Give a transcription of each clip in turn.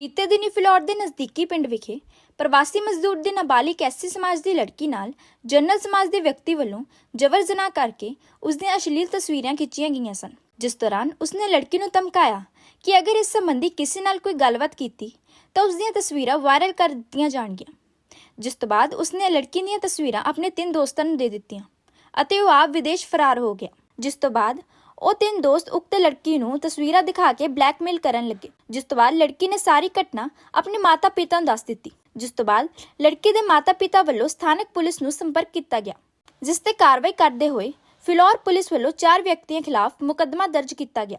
ਬੀਤੇ ਦਿਨੀ ਫਿਲੌਰ ਦੇ ਨਜ਼ਦੀਕੀ ਪਿੰਡ ਵਿਖੇ ਪ੍ਰਵਾਸੀ ਮਜ਼ਦੂਰ ਦੇ ਨਾਬਾਲਿਗ ਐਸਸੀ ਸਮਾਜ ਦੀ ਲੜਕੀ ਨਾਲ ਜਨਰਲ ਸਮਾਜ ਦੇ ਵਿਅਕਤੀ ਵੱਲੋਂ ਜਬਰ ਜਨਾਹ ਕਰਕੇ ਉਸ ਦੀਆਂ ਅਸ਼ਲੀਲ ਤਸਵੀਰਾਂ ਖਿੱਚੀਆਂ ਗਈਆਂ ਸਨ, ਜਿਸ ਦੌਰਾਨ ਉਸਨੇ ਲੜਕੀ ਨੂੰ ਧਮਕਾਇਆ ਕਿ ਅਗਰ ਇਸ ਸੰਬੰਧੀ ਕਿਸੇ ਨਾਲ ਕੋਈ ਗੱਲਬਾਤ ਕੀਤੀ ਤਾਂ ਉਸ ਦੀਆਂ ਤਸਵੀਰਾਂ ਵਾਇਰਲ ਕਰ ਦਿੱਤੀਆਂ ਜਾਣਗੀਆਂ, ਜਿਸ ਤੋਂ ਬਾਅਦ ਉਸਨੇ ਲੜਕੀ ਦੀਆਂ ਤਸਵੀਰਾਂ ਆਪਣੇ ਤਿੰਨ ਦੋਸਤਾਂ ਨੂੰ ਦੇ ਦਿੱਤੀਆਂ ਅਤੇ ਉਹ ਆਪ ਵਿਦੇਸ਼ ਫਰਾਰ ਹੋ ਗਿਆ, ਜਿਸ ਤੋਂ ਬਾਅਦ ਉਹ ਤਿੰਨ ਦੋਸਤ ਉਕਤ ਲੜਕੀ ਨੂੰ ਤਸਵੀਰਾਂ ਦਿਖਾ ਕੇ ਬਲੈਕਮੇਲ ਕਰਨ ਲੱਗੇ। ਜਿਸ ਤੋਂ ਬਾਅਦ ਲੜਕੀ ਨੇ ਸਾਰੀ ਘਟਨਾ ਆਪਣੇ ਮਾਤਾ-ਪਿਤਾ ਨੂੰ ਦੱਸ ਦਿੱਤੀ। ਜਿਸ ਤੋਂ ਬਾਅਦ ਲੜਕੀ ਦੇ ਮਾਤਾ-ਪਿਤਾ ਵੱਲੋਂ ਸਥਾਨਕ ਪੁਲਿਸ ਨੂੰ ਸੰਪਰਕ ਕੀਤਾ ਗਿਆ ਜਿਸ ਤੇ ਕਾਰਵਾਈ ਕਰਦੇ ਹੋਏ ਫਿਲੌਰ ਪੁਲਿਸ ਵੱਲੋਂ ਚਾਰ ਵਿਅਕਤੀਆਂ ਖਿਲਾਫ ਮੁਕੱਦਮਾ ਦਰਜ ਕੀਤਾ ਗਿਆ।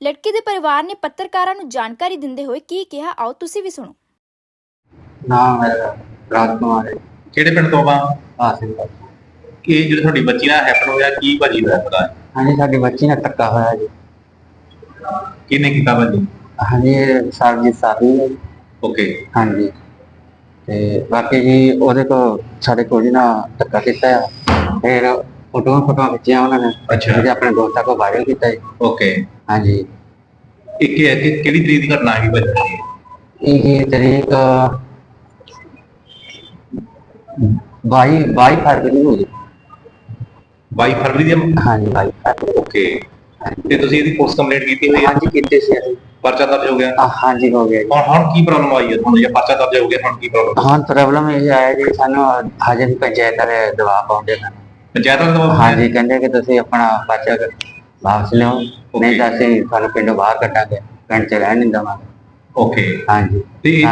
ਲੜਕੀ ਦੇ ਪਰਿਵਾਰ ਨੇ ਪੱਤਰਕਾਰਾਂ ਨੂੰ ਜਾਣਕਾਰੀ ਦਿੰਦੇ ਹੋਏ ਕੀ ਕਿਹਾ ਆਓ ਤੁਸੀਂ ਵੀ ਸੁਣੋ। ਨਾਮ ਮੇਰਾ ਰਾਜ ਕੁਮਾਰ ਹੈ। ਕਿਹੜੇ ਪਿੰਡ ਤੋਂ ਆ ਕਰ ਕਿ ਜਿਹੜੀ ਤੁਹਾਡੀ ਬੱਚੀ ਨਾਲ ਹੈਪਨ ਹੋਇਆ ਕੀ ਭਾਜੀ ਦਾ ਪਤਾ? ਹਾਂਜੀ ਸਾਡੀ ਬੱਚੀ ਨਾਲ ਧੱਕਾ ਹੋਇਆ ਜੀ। ਕਿਹਨੇ ਕੀਤਾ ਭਾਜੀ? ਹਾਂਜੀ ਇਹ ਸਰਜੀਤ ਸਾਹੀ ਹੈ ਜੀ। ਓਕੇ। ਹਾਂਜੀ। ਤੇ ਬਾਕੀ ਜੀ ਉਹਦੇ ਕੋ ਸਾਡੇ ਕੋਲ ਜੀ ਨਾ ਧੱਕਾ ਕੀਤਾ ਆ। ਫਿਰ ਫੋਟੋਆਂ ਫੋਟੋਆਂ ਖਿੱਚੀਆਂ ਉਹਨਾਂ ਨੇ। ਅੱਛਾ। ਜਿਹੜੇ ਆਪਣੇ ਦੋਸਤਾਂ ਕੋ ਵਾਇਰਲ ਕੀਤਾ ਜੀ। ਓਕੇ। ਹਾਂਜੀ। ਇਹ ਕਿ- ਕਿ- ਕਿਹੜੀ ਤਰੀਕ ਦੀ ਘਟਨਾ ਹੈ ਭਾਜੀ? ਇਹ ਜੀ ਤਰੀਕ 22 22 ਫਰਵਰੀ ਨੂੰ ਜੀ 22 ਫਰਵਰੀ ਦੀ ਹਾਂਜੀ 22 ਫਰਵਰੀ। ਓਕੇ। ਤੇ ਤੁਸੀਂ ਇਹਦੀ ਪੁਲਿਸ ਕੰਪਲੇਂਟ ਕੀਤੀ ਹੋਈ ਹੈ? ਹਾਂਜੀ ਕੀਤੇ ਸੀ ਅਸੀਂ। ਪਰਚਾ ਦਰਜ ਹੋ ਗਿਆ? ਹਾਂਜੀ ਹੋ ਗਿਆ ਜੀ। ਹੁਣ ਹੁਣ ਕੀ ਪ੍ਰੋਬਲਮ ਆਈ ਹੈ ਤੁਹਾਨੂੰ? ਜੇ ਪਰਚਾ ਦਰਜ ਹੋ ਗਿਆ ਹੁਣ ਕੀ ਪ੍ਰੋਬਲਮ ਹਾਂ ਪ੍ਰੋਬਲਮ ਇਹ ਆਇਆ ਜੀ ਸਾਨੂੰ ਹਜੇ ਵੀ ਪੰਚਾਇਤ ਵਾਲੇ ਦਬਾਅ ਪਾਉਂਦੇ ਨੇ। ਪੰਚਾਇਤ ਦਾ ਦਬਾਅ ਹਾਂਜੀ ਕਹਿੰਦੇ ਕਿ ਤੁਸੀਂ ਆਪਣਾ ਬੱਚਾ ਵਾਪਸ ਲਿਓ ਨਹੀਂ ਤਾਂ ਅਸੀਂ ਤੁਹਾਨੂੰ ਪਿੰਡੋਂ ਬਾਹਰ ਕੱਢਾਂਗੇ ਪਿੰਡ 'ਚ ਰਹਿਣ ਨਹੀਂ ਦੇਵਾਂਗੇ। ਓਕੇ ਹਾਂਜੀ। ਤੇ।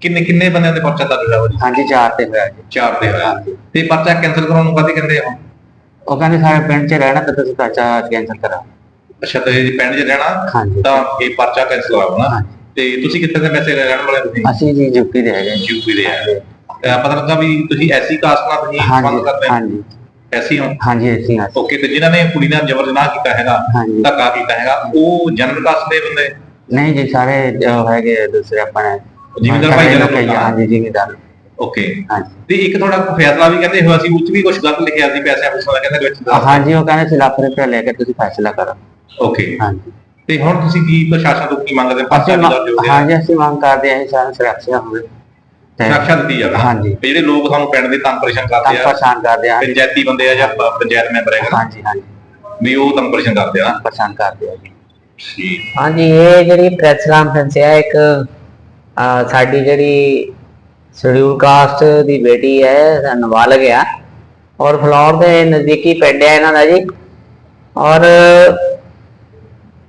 ਕਿੰਨੇ ਕਿੰਨੇ ਬੰਦਿਆਂ ਦੇ ਪਰਚਾ ਦਰਜ ਹੋਇਆ ਹਾਂਜੀ ਚਾਰ ਤੇ ਹੋਇਆ ਜੀ। ਚਾਰ ਤੇ ਹੋਇਆ। ਤੇ ਪਰਚਾ ਕੈਂਸਲ ਕਰਾਉਣ ਨੂੰ ਕਦੇ ਕਹਿੰਦੇ ਹੋ ਉਹ ਕਹਿੰਦੇ ਸਾਡੇ ਪਿੰਡ 'ਚ ਰਹਿਣਾ ਤਾਂ ਤੁਸੀਂ ਬੱਚਾ ਕੈਂਸਲ ਕਰੋ ਅੱਛਾ ਤੇ ਪਿੰਡ 'ਚ ਰਹਿਣਾ ਹਾਂਜੀ। ਤਾਂ ਇਹ ਪਰਚਾ ਕੈਂਸਲ ਕਰਾਉਣਾ ਹਾਂਜੀ। ਤੇ ਤੁਸੀਂ ਕਿੱਥੇ ਦੇ ਵੈਸੇ ਰਹਿਣ ਵਾਲੇ ਤੁਸੀਂ? ਅਸੀਂ ਜੀ ਯੂਪੀ ਦੇ ਹੈਗੇ। ਯੂਪੀ ਦੇ ਆ। ਅਹ ਪਤਾ ਲੱਗਾ ਵੀ ਤੁਸੀਂ ਐਸੀ ਕਾਸਟ ਨਾਲ ਤੁਸੀਂ ਹਾਂਜੀ ਸੰਬੰਧ ਕਰਦੇ ਹੋ। ਹਾਂਜੀ। ਐਸੀ ਹੋ? ਹਾਂਜੀ ਅਸੀਂ ਹਾਂ। ਓਕੇ ਤੇ ਜਿਨ੍ਹਾਂ ਨੇ ਕੁੜੀ ਨਾਲ ਜ਼ਬਰ ਜਨਾਹ ਕੀਤਾ ਹੈਗਾ ਹਾਂਜੀ। ਧੱਕਾ ਕੀਤਾ ਹੈਗਾ ਉਹ ਜਨਰਲ ਕਾਸਟ ਦੇ ਬੰਦੇ? ਨਹੀਂ ਜੀ ਸਾਰੇ ਜੋ ਹੈਗੇ ਦੂਸਰੇ ਆਪਣੇ ਜ਼ਿਮੀਂਦਾਰ ਭਾਈ ਆ, ਹਾਂਜੀ ਜ਼ਿਮੀਂਦਾਰ। ਓਕੇ ਹਾਂਜੀ। ਤੇ ਇੱਕ ਤੁਹਾਡਾ ਫੈਸਲਾ ਵੀ ਕਹਿੰਦੇ ਹੋਇਆ ਸੀ ਉਹ 'ਚ ਵੀ ਕੁਝ ਗਲਤ ਲਿਖਿਆ ਸੀ ਪੈਸੇ ਆਪਸ ਦਾ ਕਹਿੰਦੇ ਵਿੱਚ ਹਾਂਜੀ ਉਹ ਕਹਿੰਦੇ ਸੀ ਲੱਖ ਰੁਪਏ ਲੈ ਕੇ ਤੁਸੀਂ ਫੈਸਲਾ ਕਰੋ। ਓਕੇ ਹਾਂਜੀ। ਤੇ ਹੁਣ ਤੁਸੀਂ ਕੀ ਪ੍ਰਸ਼ਾਸਨ ਤੋਂ ਕੀ ਮੰਗਦੇ ਹੋ? ਅਸੀਂ ਵੀ ਮੰਗ- ਦਰਜ ਹੋ। ਗਿਆ ਹਾਂਜੀ ਅਸੀਂ ਮੰਗ ਕਰਦੇ ਹਾਂ ਸਾਨੂੰ ਸੁਰੱਖਿਆ ਹੋਵੇ। ਤੇ ਸੁਰੱਖਿਆ ਦਿੱਤੀ ਜਾਵੇ ਹਾਂਜੀ। ਤੇ ਜਿਹੜੇ ਲੋਕ ਸਾਨੂੰ ਪਿੰਡ ਦੇ ਤੰਗ ਪਰੇਸ਼ਾਨ ਕਰਦੇ ਆ ਪਰੇਸ਼ਾਨ ਕਰਦੇ ਹਾਂ ਪੰਚਾਇਤੀ ਬੰਦੇ ਆ ਜਾਂ ਪ- ਪੰਚਾਇਤ ਮੈਂਬਰ ਹੈਗਾ ਹਾਂਜੀ ਹਾਂਜੀ। ਵੀ ਉਹ ਤੰਗ ਪਰੇਸ਼ਾਨ ਕਰਦੇ ਆ ਪਰੇਸ਼ਾਨ ਕਰਦੇ ਆ ਜੀ। ਠੀਕ। ਹਾਂਜੀ ਇਹ ਜਿਹੜੀ ਪ੍ਰੈਸ ਕਾਨਫਰੰਸ ਹੈ ਇੱਕ ਅਹ, ਸਾਡੀ ਜਿਹੜੀ ਸ਼ਡਿਊਲ ਕਾਸਟ ਦੀ ਬੇਟੀ ਹੈ ਨਾਬਾਲਗ ਆ। ਔਰ ਫਲੌਰ ਦੇ ਨਜ਼ਦੀਕੀ ਪਿੰਡ ਹੈ ਇਹਨਾਂ ਦਾ ਜੀ। ਔਰ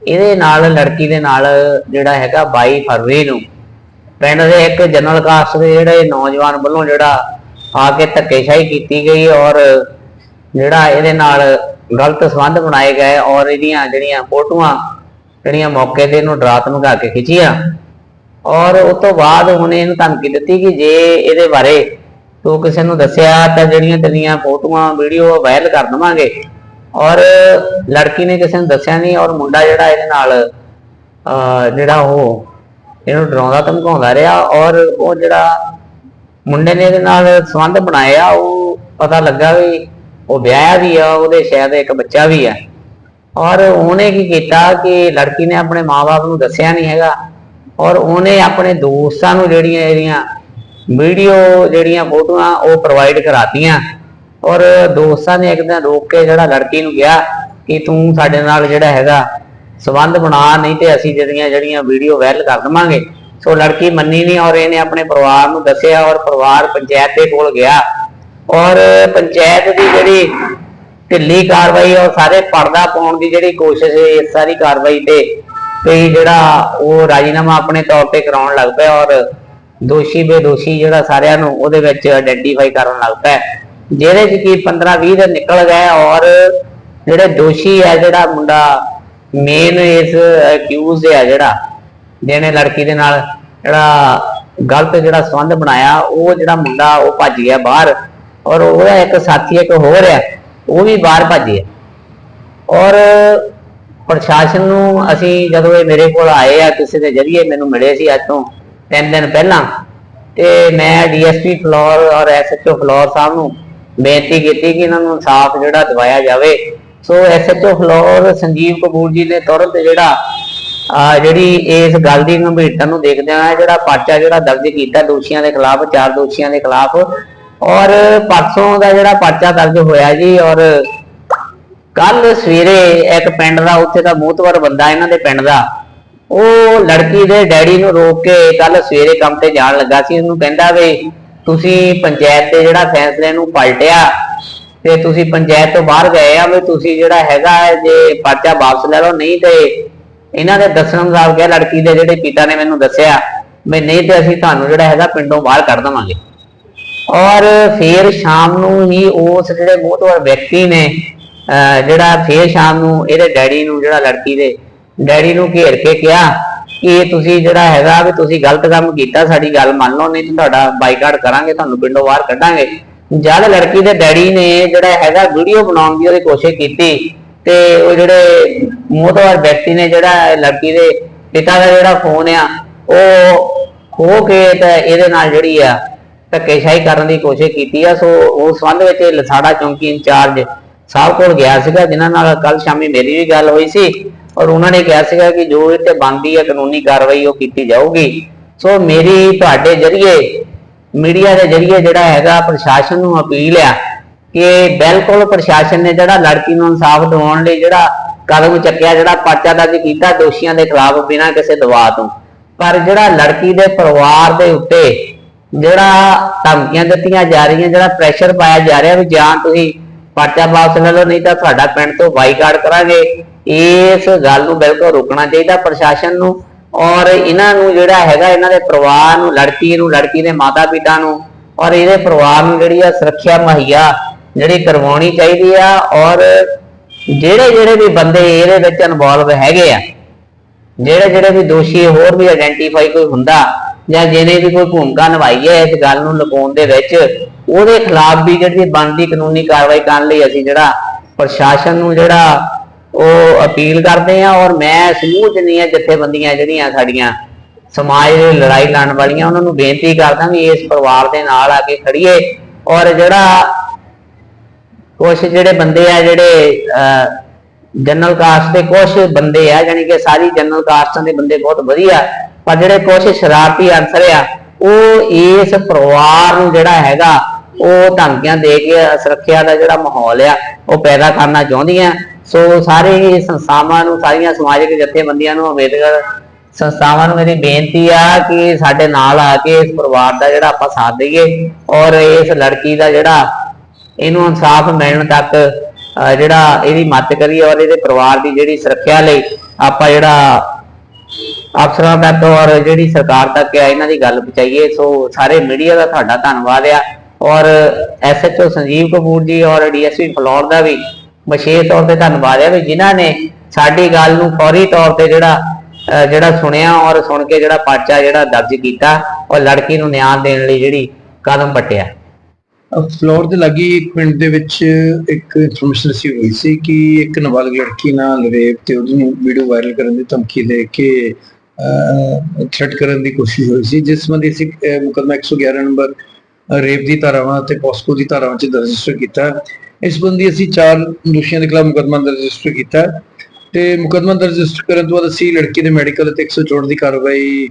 ਇਹਦੇ ਨਾਲ, ਲੜਕੀ ਦੇ ਨਾਲ ਜਿਹੜਾ ਹੈਗਾ 22 ਫਰਵਰੀ ਨੂੰ। ਪਿੰਡ ਦੇ ਇੱਕ ਜਨਰਲ ਕਾਸਟ ਦੇ ਜਿਹੜੇ ਨੌਜਵਾਨ ਵੱਲੋਂ ਜਿਹੜਾ ਆ ਕੇ ਧੱਕੇਸ਼ਾਹੀ ਕੀਤੀ ਗਈ ਔਰ ਜਿਹੜਾ ਇਹਦੇ ਨਾਲ ਗਲਤ ਸੰਬੰਧ ਬਣਾਏ ਗਏ ਔਰ ਇਹਦੀਆਂ ਜਿਹੜੀਆਂ ਫੋਟੋਆਂ, ਜਿਹੜੀਆਂ ਮੌਕੇ ਤੇ ਇਹਨੂੰ ਡਰਾ ਧਮਕਾ ਕੇ ਖਿੱਚੀਆਂ। ਔਰ ਉਸ ਤੋਂ ਬਾਅਦ ਉਹਨੇ ਇਹਨੂੰ ਧਮਕੀ ਦਿੱਤੀ ਕਿ ਜੇ ਇਹਦੇ ਬਾਰੇ ਤੂੰ ਕਿਸੇ ਨੂੰ ਦੱਸਿਆ ਤਾਂ ਜਿਹੜੀਆਂ ਤੇਰੀਆਂ ਫੋਟੋਆਂ ਵੀਡੀਓ ਵਾਇਰਲ ਕਰ ਦਵਾਂਗੇ। ਔਰ ਲੜਕੀ ਨੇ ਕਿਸੇ ਨੂੰ ਦੱਸਿਆ ਨਹੀਂ ਔਰ ਮੁੰਡਾ ਜਿਹੜਾ ਇਹਦੇ ਨਾਲ ਅਹ, ਜਿਹੜਾ ਉਹ ਇਹਨੂੰ ਡਰਾਉਂਦਾ ਧਮਕਾਉਂਦਾ ਰਿਹਾ ਔਰ ਉਹ ਜਿਹੜਾ ਮੁੰਡੇ ਨੇ ਇਹਦੇ ਨਾਲ ਸੰਬੰਧ ਬਣਾਇਆ ਉਹ ਪਤਾ ਲੱਗਾ ਵੀ ਉਹ ਵਿਆਹਿਆ ਵੀ ਆ ਉਹਦੇ ਸ਼ਾਇਦ ਇੱਕ ਬੱਚਾ ਵੀ ਆ। ਔਰ ਉਹਨੇ ਕੀ ਕੀਤਾ ਕਿ ਲੜਕੀ ਨੇ ਆਪਣੇ ਮਾਪੇ ਨੂੰ ਦੱਸਿਆ ਨਹੀਂ ਹੈਗਾ। ਔਰ ਉਹਨੇ ਆਪਣੇ ਦੋਸਤਾਂ ਨੂੰ ਜਿਹੜੀਆਂ ਇਹਦੀਆਂ ਵੀਡੀਓ ਜਿਹੜੀਆਂ ਫੋਟੋਆਂ ਉਹ ਪ੍ਰੋਵਾਈਡ ਕਰਾਤੀਆਂ। ਔਰ ਦੋਸਤਾਂ ਨੇ ਇੱਕ ਦਿਨ ਰੋਕ ਕੇ ਜਿਹੜਾ ਲੜਕੀ ਨੂੰ ਕਿਹਾ ਕਿ ਤੂੰ ਸਾਡੇ ਨਾਲ ਜਿਹੜਾ ਹੈਗਾ ਸਬੰਧ ਬਣਾ, ਨਹੀਂ ਤੇ ਅਸੀਂ ਜਿਹੜੀਆਂ ਜਿਹੜੀਆਂ ਵੀਡੀਓ ਵਾਇਰਲ ਕਰ ਦਵਾਂਗੇ। ਸੋ ਲੜਕੀ ਮੰਨੀ ਨਹੀਂ ਔਰ ਇਹਨੇ ਆਪਣੇ ਪਰਿਵਾਰ ਨੂੰ ਦੱਸਿਆ ਔਰ ਪਰਿਵਾਰ ਪੰਚਾਇਤ ਦੇ ਕੋਲ ਗਿਆ। ਔਰ ਪੰਚਾਇਤ ਦੀ ਜਿਹੜੀ ਢਿੱਲੀ ਕਾਰਵਾਈ ਔਰ ਸਾਰੇ ਪਰਦਾ ਪਾਉਣ ਦੀ ਜਿਹੜੀ ਕੋਸ਼ਿਸ਼ ਹੈ, ਇਸ ਸਾਰੀ ਕਾਰਵਾਈ ਤੇ ਤੇ ਜਿਹੜਾ ਉਹ ਰਾਜੀਨਾਮਾ ਆਪਣੇ ਤੌਰ ਤੇ ਕਰਾਉਣ ਲੱਗ ਪਿਆ ਔਰ ਦੋਸ਼ੀ ਬੇਦੋਸ਼ੀ ਜਿਹੜਾ ਸਾਰਿਆਂ ਨੂੰ ਉਹਦੇ ਵਿੱਚ ਆਇਡੈਂਟੀਫਾਈ ਕਰਨ ਲੱਗ ਪਿਆ। ਜਿਹਦੇ ਚ ਕੀ 15 20 ਦਿਨ ਨਿਕਲ ਗਏ ਔਰ ਜਿਹੜੇ ਦੋਸ਼ੀ ਹੈ ਜਿਹੜਾ ਮੁੰਡਾ ਮੇਨ ਇਸ ਅਕਿਊਜ਼ ਹੈ ਜਿਹੜਾ, ਜਿਹਨੇ ਲੜਕੀ ਦੇ ਨਾਲ ਜਿਹੜਾ ਗਲਤ ਜਿਹੜਾ ਸੰਬੰਧ ਬਣਾਇਆ, ਉਹ ਜਿਹੜਾ ਮੁੰਡਾ ਉਹ ਭੱਜ ਗਿਆ ਬਾਹਰ ਔਰ ਉਹਦਾ ਇੱਕ ਸਾਥੀ ਇੱਕ ਹੋਰ ਹੈ ਉਹ ਵੀ ਬਾਹਰ ਭੱਜ ਗਿਆ। ਔਰ ਪ੍ਰਸ਼ਾਸਨ ਨੂੰ ਅਸੀਂ ਜਦੋਂ ਇਹ ਮੇਰੇ ਕੋਲ ਆਏ ਆ, ਕਿਸੇ ਦੇ ਜਰੀਏ ਮੈਨੂੰ ਮਿਲੇ ਸੀ ਅੱਜ ਤੋਂ ਤਿੰਨ ਦਿਨ ਪਹਿਲਾਂ, ਤੇ ਮੈਂ ਡੀਐਸਪੀ ਫਲੋਰ ਔਰ ਐਸਐਚਓ ਫਲੋਰ ਸਾਹਿਬ ਨੂੰ ਬੇਨਤੀ ਕੀਤੀ ਕਿ ਇਹਨਾਂ ਨੂੰ ਇਨਸਾਫ ਜਿਹੜਾ ਦਿਵਾਇਆ ਜਾਵੇ। ਸੋ ਐਸਐਚਓ ਫਲੋਰ ਸੰਜੀਵ ਕਪੂਰ ਜੀ ਨੇ ਤੁਰੰਤ ਜਿਹੜਾ ਜਿਹੜੀ ਇਸ ਗੱਲ ਦੀ ਗੰਭੀਰਤਾ ਨੂੰ ਦੇਖਦਿਆਂ ਆ ਜਿਹੜਾ ਪਰਚਾ ਜਿਹੜਾ ਦਰਜ ਕੀਤਾ ਦੋਸ਼ੀਆਂ ਦੇ ਖਿਲਾਫ, ਚਾਰ ਦੋਸ਼ੀਆਂ ਦੇ ਖਿਲਾਫ, ਔਰ ਪਰਸੋਂ ਦਾ ਜਿਹੜਾ ਪਰਚਾ ਦਰਜ ਹੋਇਆ ਜੀ, ਔਰ ਕੱਲ ਸਵੇਰੇ ਇੱਕ ਪਿੰਡ ਦਾ, ਉੱਥੇ ਦਾ ਮੂਤਵਰ ਬੰਦਾ ਇਹਨਾਂ ਦੇ ਪਿੰਡ ਦਾ, ਉਹ ਲੜਕੀ ਦੇ ਡੈਡੀ ਨੂੰ ਰੋਕ ਕੇ ਕੱਲ ਸਵੇਰੇ ਕੰਮ ਤੇ ਜਾਣ ਲੱਗਾ ਸੀ। ਉਹਨੂੰ ਕਹਿੰਦਾ ਵੀ ਤੁਸੀਂ ਪੰਚਾਇਤ ਦੇ ਜਿਹੜਾ ਫੈਸਲੇ ਨੂੰ ਪਲਟਿਆ ਤੇ ਤੁਸੀਂ ਪੰਚਾਇਤ ਤੋਂ ਬਾਹਰ ਗਏ ਆ, ਵੀ ਤੁਸੀਂ ਜਿਹੜਾ ਹੈਗਾ ਜੇ ਪਰਚਾ ਵਾਪਸ ਲੈ ਲਓ, ਨਹੀਂ ਤੇ ਇਹਨਾਂ ਦੇ ਦੱਸਣ ਮੁਤਾਬਕ ਕਿਹਾ ਲੜਕੀ ਦੇ ਜਿਹੜੇ ਪਿਤਾ ਨੇ ਮੈਨੂੰ ਦੱਸਿਆ ਵੀ ਨਹੀਂ ਤੇ ਅਸੀਂ ਤੁਹਾਨੂੰ ਜਿਹੜਾ ਹੈਗਾ ਪਿੰਡੋਂ ਬਾਹਰ ਕੱਢ ਦੇਵਾਂਗੇ। ਔਰ ਫਿਰ ਸ਼ਾਮ ਨੂੰ ਹੀ ਉਸ ਜਿਹੜੇ ਮੋਹਤਵਰ ਵਿਅਕਤੀ ਨੇ ਜਿਹੜਾ ਫੇਰ ਸ਼ਾਮ ਨੂੰ ਇਹਦੇ ਡੈਡੀ ਨੂੰ ਜਿਹੜਾ ਲੜਕੀ ਦੇ ਡੈਡੀ ਨੂੰ ਘੇਰ ਕੇ ਕਿਹਾ ਕਿ ਤੁਸੀਂ ਜਿਹੜਾ ਹੈਗਾ ਵੀ ਤੁਸੀਂ ਗਲਤ ਕੰਮ ਕੀਤਾ, ਸਾਡੀ ਗੱਲ ਮੰਨ ਲਓ, ਨਹੀਂ ਤਾਂ ਤੁਹਾਡਾ ਬਾਈਕਾਟ ਕਰਾਂਗੇ, ਤੁਹਾਨੂੰ ਪਿੰਡੋਂ ਬਾਹਰ ਕੱਢਾਂਗੇ। ਜਦ ਲੜਕੀ ਦੇ ਡੈਡੀ ਨੇ ਜਿਹੜਾ ਹੈਗਾ ਵੀਡੀਓ ਬਣਾਉਣ ਦੀ ਉਹਦੀ ਕੋਸ਼ਿਸ਼ ਕੀਤੀ ਤੇ ਉਹ ਜਿਹੜੇ ਮੋਹਤਵਰ ਵਿਅਕਤੀ ਨੇ ਜਿਹੜਾ ਲੜਕੀ ਦੇ ਪਿਤਾ ਦਾ ਜਿਹੜਾ ਫੋਨ ਆ, ਉਹ ਖੋ ਕੇ ਤੇ ਇਹਦੇ ਨਾਲ ਜਿਹੜੀ ਆ ਧੱਕੇਸ਼ਾਹੀ ਕਰਨ ਦੀ ਕੋਸ਼ਿਸ਼ ਕੀਤੀ ਆ। ਸੋ ਉਸ ਸੰਬੰਧ ਵਿੱਚ ਇਹ ਲਸਾੜਾ ਚੌਂਕੀ ਇੰਚਾਰਜ ਸਾਹਿਬ ਕੋਲ ਗਿਆ ਸੀਗਾ, ਜਿਨ੍ਹਾਂ ਨਾਲ ਕੱਲ ਸ਼ਾਮੀ ਮੇਰੀ ਵੀ ਗੱਲ ਹੋਈ ਸੀ, ਔਰ ਉਹਨਾਂ ਨੇ ਕਿਹਾ ਸੀਗਾ ਕਿ ਜੋ ਇਹ ਤੇ ਬਣਦੀ ਹੈ, ਕਾਨੂੰਨੀ ਕਾਰਵਾਈ ਉਹ ਕੀਤੀ ਜਾਊਗੀ। ਸੋ ਮੇਰੀ ਤੁਹਾਡੇ ਜਰੀਏ, ਮੀਡੀਆ ਦੇ ਜਰੀਏ ਜਿਹੜਾ ਹੈਗਾ, ਪ੍ਰਸ਼ਾਸਨ ਨੂੰ ਅਪੀਲ ਆ ਕਿ ਬਿਲਕੁਲ ਪ੍ਰਸ਼ਾਸਨ ਨੇ ਜਿਹੜਾ ਲੜਕੀ ਨੂੰ ਇਨਸਾਫ ਦਿਵਾਉਣ ਲਈ ਜਿਹੜਾ ਕਦਮ ਚੱਕਿਆ, ਜਿਹੜਾ ਪਰਚਾ ਦਰਜ ਕੀਤਾ, ਦੋਸ਼ੀਆਂ ਦੇ ਖਿਲਾਫ ਬਿਨਾਂ ਕਿਸੇ ਦਬਾਅ ਤੋਂ। ਪਰ ਜਿਹੜਾ ਲੜਕੀ ਦੇ ਪਰਿਵਾਰ ਦੇ ਉੱਤੇ ਜਿਹੜਾ ਧਮਕੀਆਂ ਦਿੱਤੀਆਂ ਜਾ ਰਹੀਆਂ, ਜਿਹੜਾ ਪ੍ਰੈਸ਼ਰ ਪਾਇਆ ਜਾ ਰਿਹਾ ਵੀ ਜਾਂ ਤੁਸੀਂ ਪਰਚਾ ਵਾਪਸ ਲੈ ਲਓ, ਨਹੀਂ ਤਾਂ ਤੁਹਾਡਾ ਪਿੰਡ ਤੋਂ ਬਾਈਕਾਟ ਕਰਾਂਗੇ। ਇਸ ਗੱਲ ਨੂੰ ਬਿਲਕੁਲ ਰੋਕਣਾ ਚਾਹੀਦਾ ਪ੍ਰਸ਼ਾਸਨ ਨੂੰ ਔਰ ਇਹਨਾਂ ਨੂੰ ਜਿਹੜਾ ਹੈਗਾ, ਇਹਨਾਂ ਦੇ ਪਰਿਵਾਰ ਨੂੰ, ਲੜਕੀ ਨੂੰ, ਲੜਕੀ ਦੇ ਮਾਤਾ ਪਿਤਾ ਨੂੰ ਔਰ ਇਹਦੇ ਪਰਿਵਾਰ ਨੂੰ ਜਿਹੜੀ ਆ ਸੁਰੱਖਿਆ ਮੁਹੱਈਆ ਜਿਹੜੀ ਕਰਵਾਉਣੀ ਚਾਹੀਦੀ ਆ ਔਰ ਜਿਹੜੇ ਜਿਹੜੇ ਵੀ ਬੰਦੇ ਇਹਦੇ ਵਿੱਚ ਇਨਵੋਲਵ ਹੈਗੇ ਆ ਜਿਹੜੇ ਜਿਹੜੇ ਵੀ ਦੋਸ਼ੀ ਹੋਰ ਵੀ ਆਇਡੈਂਟੀਫਾਈ ਕੋਈ ਹੁੰਦਾ ਜਾਂ ਜਿਹਨੇ ਵੀ ਕੋਈ ਭੂਮਿਕਾ ਨਿਭਾਈ ਹੈ ਇਸ ਗੱਲ ਨੂੰ ਲਗਾਉਣ ਦੇ ਵਿੱਚ ਉਹਦੇ ਖਿਲਾਫ ਵੀ ਜਿਹੜੀ ਬਣਦੀ ਕਾਨੂੰਨੀ ਕਾਰਵਾਈ ਕਰਨ ਲਈ ਅਸੀਂ ਜਿਹੜਾ ਪ੍ਰਸ਼ਾਸਨ ਨੂੰ ਜਿਹੜਾ ਉਹ ਅਪੀਲ ਕਰਦੇ ਆ ਔਰ ਮੈਂ ਸਮੂਹ ਜਿੰਨੀਆਂ ਜਥੇਬੰਦੀਆਂ ਜਿਹੜੀਆਂ ਸਾਡੀਆਂ ਸਮਾਜ ਦੀ ਲੜਾਈ ਲੜਨ ਵਾਲੀਆਂ, ਉਹਨਾਂ ਨੂੰ ਬੇਨਤੀ ਕਰਦਾ ਵੀ ਇਸ ਪਰਿਵਾਰ ਦੇ ਨਾਲ ਆ ਕੇ ਖੜੀਏ ਔਰ ਜਿਹੜਾ ਕੁਝ ਜਿਹੜੇ ਬੰਦੇ ਆ ਜਿਹੜੇ ਜਨਰਲ ਕਾਸਟ ਦੇ ਕੁਝ ਬੰਦੇ ਆ ਯਾਨੀ ਕਿ ਸਾਰੀ ਜਨਰਲ ਕਾਸਟਾਂ ਦੇ ਬੰਦੇ ਬਹੁਤ ਵਧੀਆ, ਪਰ ਜਿਹੜੇ ਕੁਝ ਸ਼ਰਾਰਤੀ ਅਨਸਰ ਆ, ਉਹ ਇਸ ਪਰਿਵਾਰ ਨੂੰ ਜਿਹੜਾ ਹੈਗਾ ਉਹ ਧਮਕੀਆਂ ਦੇ ਕੇ ਸੁਰੱਖਿਆ ਦਾ ਜਿਹੜਾ ਮਾਹੌਲ ਆ, ਉਹ ਪੈਦਾ ਕਰਨਾ ਚਾਹੁੰਦੀਆਂ। ਸੋ ਸਾਰੇ ਹੀ ਸੰਸਥਾਵਾਂ ਨੂੰ, ਸਾਰੀਆਂ ਸਮਾਜਿਕ ਜਥੇਬੰਦੀਆਂ ਨੂੰ ਅੰਬੇਦਕਰ ਸੰਸਥਾਵਾਂ ਨੂੰ ਮੇਰੀ ਬੇਨਤੀ ਆ ਕਿ ਸਾਡੇ ਨਾਲ ਆ ਕੇ ਇਸ ਪਰਿਵਾਰ ਦਾ ਜਿਹੜਾ ਆਪਾਂ ਸਾਥ ਦਈਏ ਔਰ ਇਸ ਲੜਕੀ ਦਾ ਜਿਹੜਾ ਇਹਨੂੰ ਇਨਸਾਫ ਮਿਲਣ ਤੱਕ ਅਹ ਜਿਹੜਾ ਇਹਦੀ ਮਦਦ ਕਰੀਏ ਔਰ ਇਹਦੇ ਪਰਿਵਾਰ ਦੀ ਜਿਹੜੀ ਸੁਰੱਖਿਆ ਲਈ ਆਪਾਂ ਜਿਹੜਾ ਅਫਸਰਾਂ ਤੱਕ ਔਰ ਜਿਹੜੀ ਸਰਕਾਰ ਤੱਕ ਆ, ਇਹਨਾਂ ਦੀ ਗੱਲ ਪਹੁੰਚਾਈਏ। ਸੋ ਸਾਰੇ ਮੀਡੀਆ ਦਾ ਤੁਹਾਡਾ ਧੰਨਵਾਦ ਆ। ਔਰ ਐਸਐਚਓ ਸੰਜੀਵ ਕਪੂਰ ਜੀ ਔਰ ਡੀਐਸਪੀ ਫਲੋਰ ਦਾ ਵੀ ਵਿਸ਼ੇਸ਼ ਤੌਰ ਤੇ ਧੰਨਵਾਦ ਹੈ ਵੀ ਜਿਨ੍ਹਾਂ ਨੇ ਸਾਡੀ ਗੱਲ ਨੂੰ ਫੌਰੀ ਤੌਰ ਤੇ ਜਿਹੜਾ ਜਿਹੜਾ ਸੁਣਿਆ ਔਰ ਸੁਣ ਕੇ ਜਿਹੜਾ ਪਰਚਾ ਜਿਹੜਾ ਦਰਜ ਕੀਤਾ ਔਰ ਲੜਕੀ ਨੂੰ ਨਿਆਂ ਦੇਣ ਲਈ ਜਿਹੜੀ ਕਦਮ ਪੱਟਿਆ ਫਲੋਰ ਦੇ ਲਾਗੇ ਇੱਕ ਪਿੰਡ ਦੇ ਵਿੱਚ ਇੱਕ ਇਨਫੋਰਮੇਸ਼ਨ ਰਿਸੀਵ ਹੋਈ ਸੀ ਕਿ ਇੱਕ ਨਾਬਾਲਗ ਲੜਕੀ ਨਾਲ ਰੇਪ ਤੇ ਉਹਨੂੰ ਵੀਡੀਓ ਵਾਇਰਲ ਕਰਨ ਦੀ ਧਮਕੀ ਦੇ ਕੇ ਥ੍ਰੈਟ ਕਰਨ ਦੀ ਕੋਸ਼ਿਸ਼ ਹੋਈ ਸੀ ਜਿਸ ਸੰਬੰਧੀ ਅਸੀਂ ਅਹ, 111 ਨੰਬਰ ਰੇਪ ਦੀ ਧਾਰਾਵਾਂ ਤੇ ਪੋਸਕੋ ਦੀ ਧਾਰਾਵਾਂ 'ਚ ਰਜਿਸਟਰ ਕੀਤਾ ਇਸ ਸੰਬੰਧੀ ਅਸੀਂ ਚਾਰ ਦੋਸ਼ੀਆਂ ਦੇ ਖਿਲਾਫ ਮੁਕੱਦਮਾ ਰਜਿਸਟਰ ਕੀਤਾ ਤੇ ਮੁਕੱਦਮਾ ਰਜਿਸਟਰ ਕਰਨ ਤੋਂ ਬਾਅਦ ਅਸੀਂ ਲੜਕੀ ਦੇ ਮੈਡੀਕਲ ਅਤੇ 164 ਦੀ ਕਾਰਵਾਈ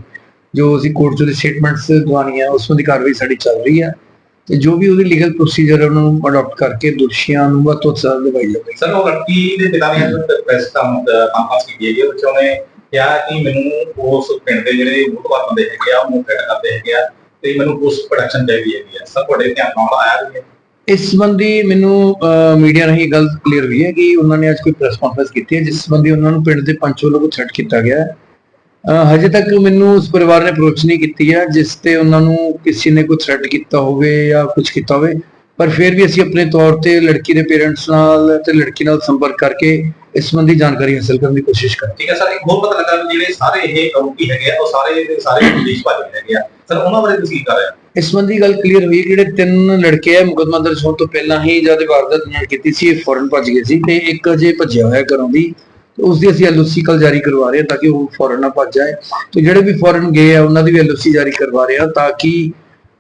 ਜੋ ਅਸੀਂ ਕੋਰਟ 'ਚ ਸਟੇਟਮੈਂਟਸ ਦਵਾਨੀਆਂ ਉਸ ਸੰਬੰਧੀ ਕਾਰਵਾਈ ਸਾਡੀ ਚੱਲ ਰਹੀ ਹੈ ਤੇ ਜੋ ਵੀ ਉਹਦੀ ਲੀਗਲ ਪ੍ਰੋਸੀਜਰ ਹੈ ਅਡਾਪਟ ਕਰਕੇ ਦੋਸ਼ੀਆਂ ਨੂੰ ਵੱਧ ਤੋਂ ਸਜ਼ਾ ਦਿਵਾਈ ਜਾਵੇ। ਸਰ, ਉਹ ਲੜਕੀ ਦੇ ਪਿਤਾ ਨੇ ਪ੍ਰੈਸ ਕਾਨਫਰੰਸ ਕੀਤੀ ਹੈਗੀ ਉਹਨੇ ਕਿਹਾ ਕਿ ਮੈਨੂੰ ਉਸ ਪਿੰਡ ਦੇ ਜਿਹੜੇ ਮੁਤਬਰ ਬੰਦੇ ਹੈਗੇ ਆ, ਉਹ ਮੈਨੂੰ ਕਰਦੇ ਹੈਗੇ ਆ। ਤੇ ਮੈਨੂੰ ਉਸ ਪ੍ਰੋਡਕਸ਼ਨ ਚਾਹੀਦੀ ਹੈਗੀ ਆ। ਸਰ ਤੁਹਾਡੇ ਧਿਆਨ ਨਾਲ ਆਇਆ ਵੀ ਹੈ। ਇਸ ਸੰਬੰਧੀ ਮੈਨੂੰ ਮੀਡੀਆ ਰਾਹੀਂ ਗੱਲ ਕਲੀਅਰ ਹੋਈ ਹੈ ਕਿ ਉਹਨਾਂ ਨੇ ਅੱਜ ਕੋਈ ਪ੍ਰੈਸ ਕਾਨਫਰੰਸ ਕੀਤੀ ਹੈ ਜਿਸ ਸੰਬੰਧੀ ਉਹਨਾਂ ਨੂੰ ਪਿੰਡ ਦੇ ਪੰਚ ਵੱਲੋਂ ਕੋਈ ਥ੍ਰੈਟ ਕੀਤਾ ਗਿਆ ਹੈ। ਹਜੇ ਤੱਕ ਮੈਨੂੰ ਉਸ ਪਰਿਵਾਰ ਨੇ ਅਪਰੋਚ ਨਹੀਂ ਕੀਤੀ ਹੈ ਜਿਸ ਤੇ ਉਹਨਾਂ ਨੂੰ ਕਿਸੇ ਨੇ ਕੋਈ ਥ੍ਰੈਟ ਕੀਤਾ ਹੋਵੇ ਜਾਂ ਕੁਝ ਕੀਤਾ ਹੋਵੇ। ਪਰ ਫਿਰ ਵੀ ਅਸੀਂ ਆਪਣੇ ਤੌਰ ਤੇ ਲੜਕੀ ਦੇ ਪੇਰੈਂਟਸ ਨਾਲ ਤੇ ਲੜਕੀ ਨਾਲ ਸੰਪਰਕ ਕਰਕੇ ਇਸ ਸੰਬੰਧੀ ਜਾਣਕਾਰੀ ਹਾਸਲ ਕਰਨ ਦੀ ਕੋਸ਼ਿਸ਼ ਕਰਾਂਗੇ ਠੀਕ ਹੈ ਸਰ ਇੱਕ ਹੋਰ ਪਤਾ ਲੱਗਾ ਜਿਹੜੇ ਸਾਰੇ ਇਹ ਆਰੋਪੀ ਹੈਗੇ ਆ ਉਹ ਸਾਰੇ ਸਾਰੇ ਵਿਦੇਸ਼ ਭੱਜ ਗਏ ਹੈਗੇ ਆ। ਸਰ, ਉਹਨਾਂ ਬਾਰੇ ਤੁਸੀਂ ਕੀ ਕਰ ਰਹੇ ਹੋ? ਇਸ ਸੰਬੰਧੀ ਗੱਲ ਕਲੀਅਰ ਹੋਈ ਜਿਹੜੇ ਤਿੰਨ ਲੜਕੇ ਆ, ਮੁਕੱਦਮਾ ਦਰਜ ਹੋਣ ਤੋਂ ਪਹਿਲਾਂ ਹੀ ਜਦ ਵਾਰਦਾਤ ਨਾਲ ਕੀਤੀ ਸੀ, ਇਹ ਫੌਰਨ ਭੱਜ ਗਏ ਸੀ ਤੇ ਇੱਕ ਅਜੇ ਭੱਜਿਆ ਹੋਇਆ ਘਰੋਂ ਦੀ। ਉਸ ਦੀ ਅਸੀਂ ਐਲਓਸੀ ਕੱਲ ਜਾਰੀ ਕਰਵਾ ਰਹੇ ਹਾਂ ਤਾਂ ਕਿ ਉਹ ਫੌਰਨ ਨਾ ਭੱਜ ਜਾਏ। ਤੇ ਜਿਹੜੇ ਵੀ ਫੌਰਨ ਗਏ ਆ, ਉਹਨਾਂ ਦੀ ਵੀ ਐਲਓਸੀ ਜਾਰੀ ਕਰਵਾ ਰਹੇ ਹਾਂ ਤਾਂ ਕਿ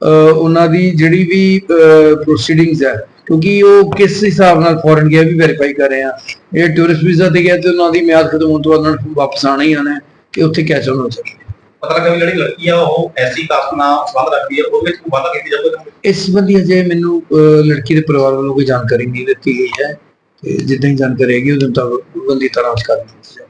ਉਹਨਾਂ ਦੀ ਜਿਹੜੀ ਵੀ ਪ੍ਰੋਸੀਡਿੰਗਸ ਹੈ ਕਿਉਂਕਿ ਉਹ ਕਿਸ ਹਿਸਾਬ ਨਾਲ ਫੌਰਨ ਗਿਆ ਵੀ ਵੈਰੀਫਾਈ ਕਰ ਰਹੇ ਆ ਇਹ ਟੂਰਿਸਟ ਵੀਜ਼ਾ ਤੇ ਗਿਆ ਤੇ ਉਹਨਾਂ ਦੀ ਮਿਆਦ ਖਤਮ ਹੋਣ ਤੋਂ ਬਾਅਦ ਉਹਨਾਂ ਨੂੰ ਵਾਪਸ ਆਣਾ ਹੀ ਆਣਾ ਹੈ ਕਿ ਉੱਥੇ ਕੈਸੇ ਹੋਣਾ ਚਾਹੀਦਾ ਪਤਾ ਲੱਗਾ ਵੀ ਜਿਹੜੀ ਲੜਕੀ ਆ, ਉਹ ਐਸੀ ਕਾਸਟ ਨਾਲ ਸੰਬੰਧ ਰੱਖਦੀ ਹੈ ਉਹਦੇ ਵਿੱਚ ਕੋਈ ਵਾਅਦਾ ਕੀਤੀ ਜਾਊਗਾ ਇਸ ਸੰਬੰਧੀ ਅਜੇ ਮੈਨੂੰ ਲੜਕੀ ਦੇ ਪਰਿਵਾਰ ਵੱਲੋਂ ਕੋਈ ਜਾਣਕਾਰੀ ਨਹੀਂ ਦਿੱਤੀ ਗਈ ਹੈ। ਤੇ ਜਿੱਦਾਂ ਹੀ ਜਾਣਕਾਰੀ ਹੈਗੀ, ਉਹਦੇ ਮੁਤਾਬਕ ਬੰਦੀ ਤਰ੍ਹਾਂ ਕਰ ਦਿੱਤੀ ਜਾਵੇਗੀ